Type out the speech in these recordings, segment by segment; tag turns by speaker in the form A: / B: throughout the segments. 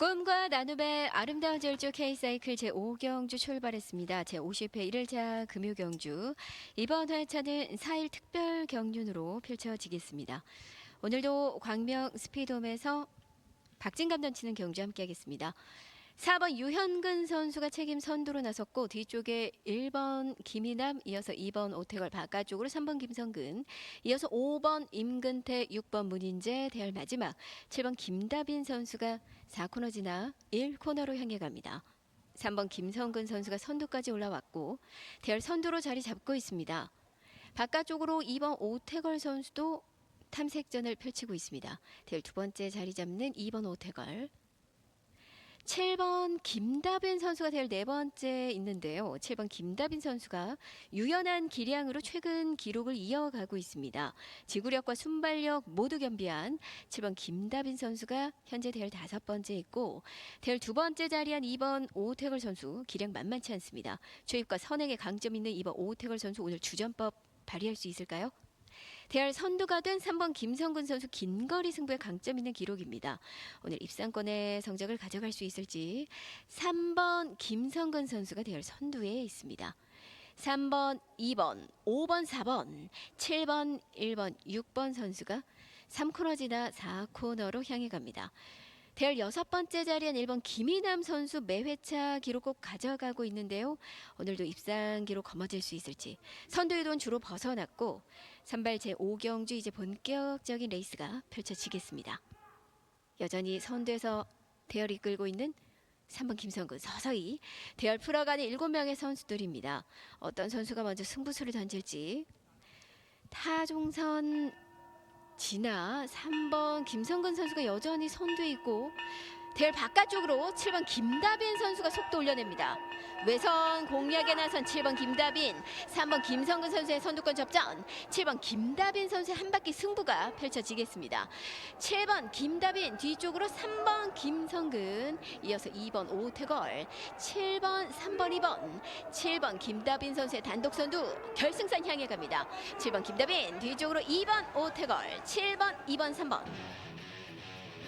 A: 꿈과 나눔의 아름다운 절주 K사이클 제5경주 출발했습니다. 제50회 1일차 금요경주. 이번 회차는 4일 특별 경륜으로 펼쳐지겠습니다. 오늘도 광명 스피드홈에서 박진감 넘치는 경주 함께하겠습니다. 4번 유현근 선수가 책임 선두로 나섰고 뒤쪽에 1번 김희남 이어서 2번 오태걸 바깥쪽으로 3번 김성근 이어서 5번 임근태 6번 문인재 대열 마지막 7번 김다빈 선수가 4코너 지나 1코너로 향해 갑니다. 3번 김성근 선수가 선두까지 올라왔고 대열 선두로 자리 잡고 있습니다. 바깥쪽으로 2번 오태걸 선수도 탐색전을 펼치고 있습니다. 대열 두 번째 자리 잡는 2번 오태걸 7번 김다빈 선수가 될 네 번째 있는데요. 7번 김다빈 선수가 유연한 기량으로 최근 기록을 이어가고 있습니다. 지구력과 순발력 모두 겸비한 7번 김다빈 선수가 현재 대열 다섯 번째 있고 대열 두 번째 자리한 2번 오태걸 선수 기량 만만치 않습니다. 초입과 선행에 강점 있는 2번 오태걸 선수 오늘 주전법 발휘할 수 있을까요? 대열 선두가 된 3번 김성근 선수 긴거리 승부에 강점 있는 기록입니다. 오늘 입상권의 성적을 가져갈 수 있을지 3번 김성근 선수가 대열 선두에 있습니다. 3번, 2번, 5번, 4번, 7번, 1번, 6번 선수가 3코너 지나 4코너로 향해 갑니다. 대열 여섯 번째 자리엔 1번 김희남 선수 매회차 기록 꼭 가져가고 있는데요. 오늘도 입상 기록 거머쥘 수 있을지 선두의 돈 주로 벗어났고 선발 제5경주 이제 본격적인 레이스가 펼쳐지겠습니다. 여전히 선두에서 대열 이끌고 있는 3번 김성근 서서히 대열 풀어가는 7명의 선수들입니다. 어떤 선수가 먼저 승부수를 던질지 타종선 지나 3번 김성근 선수가 여전히 선두에 있고 대열 바깥쪽으로 7번 김다빈 선수가 속도 올려냅니다. 외선 공략에 나선 7번 김다빈, 3번 김성근 선수의 선두권 접전, 7번 김다빈 선수의 한 바퀴 승부가 펼쳐지겠습니다. 7번 김다빈 뒤쪽으로 3번 김성근, 이어서 2번 오태걸, 7번, 3번, 2번, 7번 김다빈 선수의 단독 선두 결승선 향해 갑니다. 7번 김다빈 뒤쪽으로 2번 오태걸, 7번, 2번, 3번.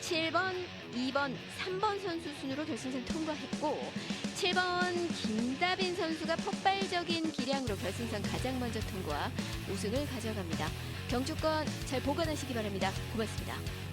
A: 7번, 2번, 3번 선수 순으로 결승선 통과했고 7번 김다빈 선수가 폭발적인 기량으로 결승선 가장 먼저 통과 우승을 가져갑니다. 경주권 잘 보관하시기 바랍니다. 고맙습니다.